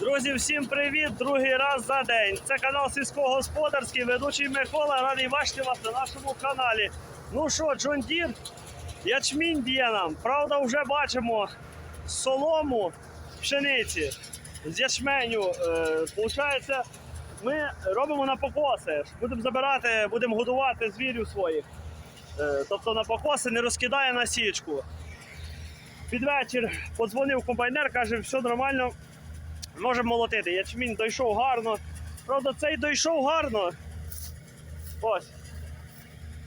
Друзі, всім привіт! Другий раз за день. Це канал сільськогосподарський, ведучий Микола. Радий бачити вас на нашому каналі. Ну що, Джон ячмінь б'є нам. Правда, вже бачимо солому пшениці з ячменю. Е, Получається, ми робимо на покоси. Будемо забирати, будемо годувати звірів своїх. Е, Тобто на покоси не розкидає на січку. Під вечір подзвонив комбайнер, каже, все нормально, можемо молотити. Ячмінь дійшов гарно. Правда, цей дійшов гарно. Ось.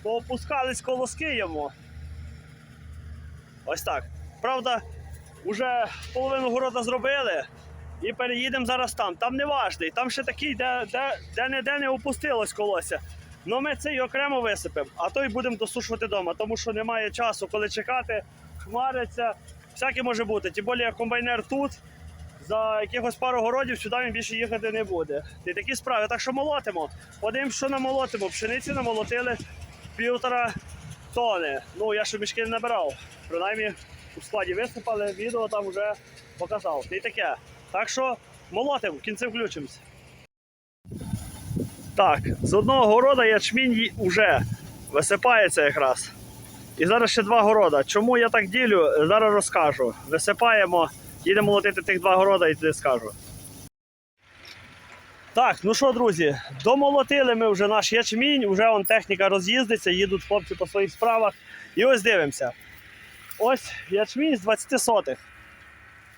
Поопускались колоски йому. Ось так. Правда, вже половину города зробили і переїдемо зараз там. Там не важний, там ще такий, де, де, де не де не опустилось колося. Ну ми цей окремо висипемо, а той будемо досушувати вдома, тому що немає часу, коли чекати, хмариться, всяке може бути. Тим більше комбайнер тут. За якихось пару городів сюди він більше їхати не буде. І такі справи. Так що молотимо. Подивимось, що намолотимо. Пшениці намолотили півтора тони. Ну, я ще мішки не набирав. Принаймні у складі висипали, відео там вже показав. І таке. Так що молотимо, в кінці включимось. Так, з одного города ячмінь уже висипається якраз. І зараз ще два города. Чому я так ділю, зараз розкажу. Висипаємо, їдемо молотити тих два города і тоді скажу. Так, ну що, друзі, домолотили ми вже наш ячмінь, вже он техніка роз'їздиться, їдуть хлопці по своїх справах. І ось дивимося. Ось ячмінь з 20 сотих.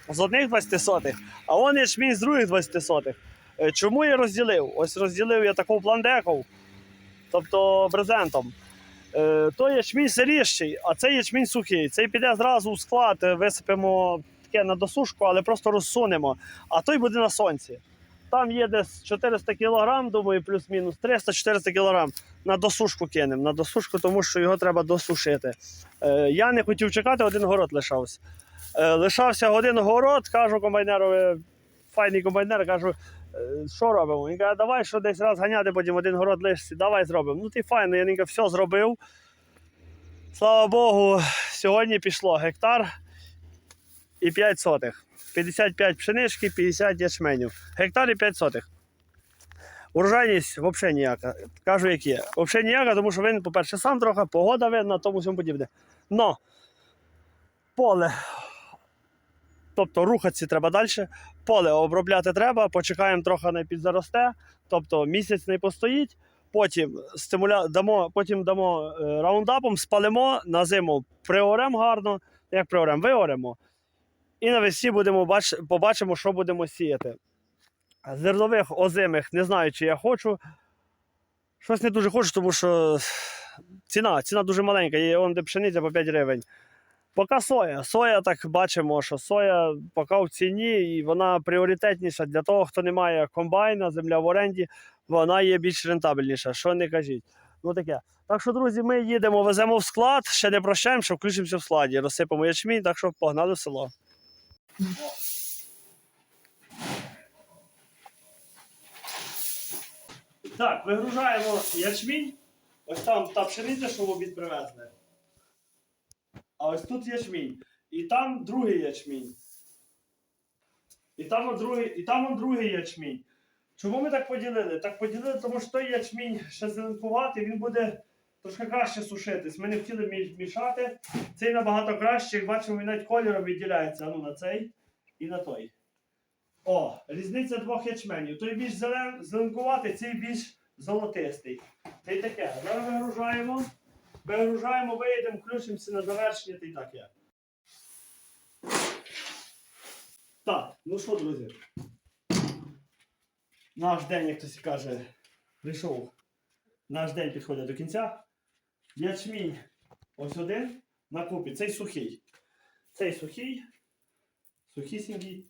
З одних 20 сотих, а он ячмінь з других 20 сотих. Е, Чому я розділив? Ось розділив я таку пландеку, тобто брезентом. Е, Той ячмінь сиріщий, а цей ячмінь сухий. Цей піде зразу у склад, е, висипемо таке на досушку, але просто розсунемо. А той буде на сонці. Там є десь 400 кг, думаю, плюс-мінус 300-400 кг. На досушку кинемо. На досушку, тому що його треба досушити. Е, Я не хотів чекати, один город лишався. Е, Лишався один город, кажу комбайнерові, файний комбайнер, кажу, «Е, що робимо? Він каже, давай що десь раз ганяти, потім один город лишиться, давай зробимо. Ну ти файно, я все зробив. Слава Богу, сьогодні пішло гектар і 5 сотих. 55 пшенички, 50 ячменів. Гектар і 5 сотих. Урожайність взагалі ніяка. Кажу, як є. Взагалі ніяка, тому що він, по-перше, сам трохи, погода видно, тому всьому подібне. Но поле. Тобто рухатися треба далі. Поле обробляти треба, почекаємо трохи не підзаросте, тобто місяць не постоїть. Потім стимуля... дамо, потім дамо е, раундапом, спалимо на зиму, приоремо гарно. Як приоремо? Виоремо. І навесні будемо бач... побачимо, що будемо сіяти. Зернових озимих не знаю, чи я хочу. Щось не дуже хочу, тому що ціна, ціна дуже маленька, є он де пшениця по 5 гривень. Поки соя. Соя, так бачимо, що соя поки в ціні, і вона пріоритетніша для того, хто не має комбайна, земля в оренді, вона є більш рентабельніша. Що не кажіть. Ну таке. Так що, друзі, ми їдемо, веземо в склад, ще не прощаємо, що включимося в складі. Розсипемо ячмінь, так що погнали в село. Так, вигружаємо ячмінь. Ось там та пшениця, що в обід привезли. А ось тут ячмінь. І там другий ячмінь. І там он другий, і там он другий ячмінь. Чому ми так поділили? Так поділили, тому що той ячмінь ще зеленкуватий, він буде трошки краще сушитись. Ми не хотіли мі- мішати. Цей набагато краще, як бачимо, він навіть кольором відділяється. Ну, на цей і на той. О, різниця двох ячменів. Той більш зелен, зеленкуватий, цей більш золотистий. Це й таке. Зараз вигружаємо. Вигружаємо, виїдемо, включимося на завершення, та й так є. Так, ну що, друзі? Наш день, як хтось каже, прийшов. Наш день підходить до кінця. Ячмінь ось один на купі. Цей сухий. Цей сухий, сухісінький.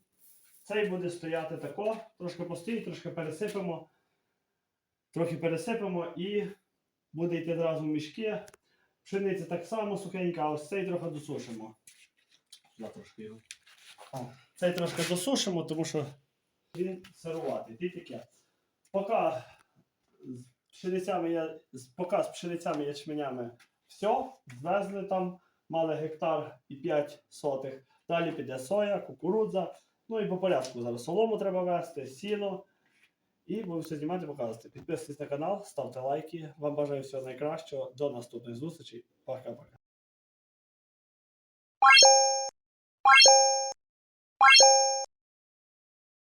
Цей буде стояти тако, трошки постоїть, трошки пересипемо. Трохи пересипемо і буде йти одразу в мішки. Пшениця так само сухенька, а ось цей трохи досушимо. Сюди трошки його. Цей трошки досушимо, тому що він сируватий. Ти. Поки пшеницями я, поки з пшеницями ячменями все, звезли там, мали гектар і 5 сотих. Далі піде соя, кукурудза, Ну і по порядку зараз солому треба вести, сіно. І будемо все знімати, показувати. Підписуйтесь на канал, ставте лайки. Вам бажаю всього найкращого. До наступної зустрічі. Пока-пока.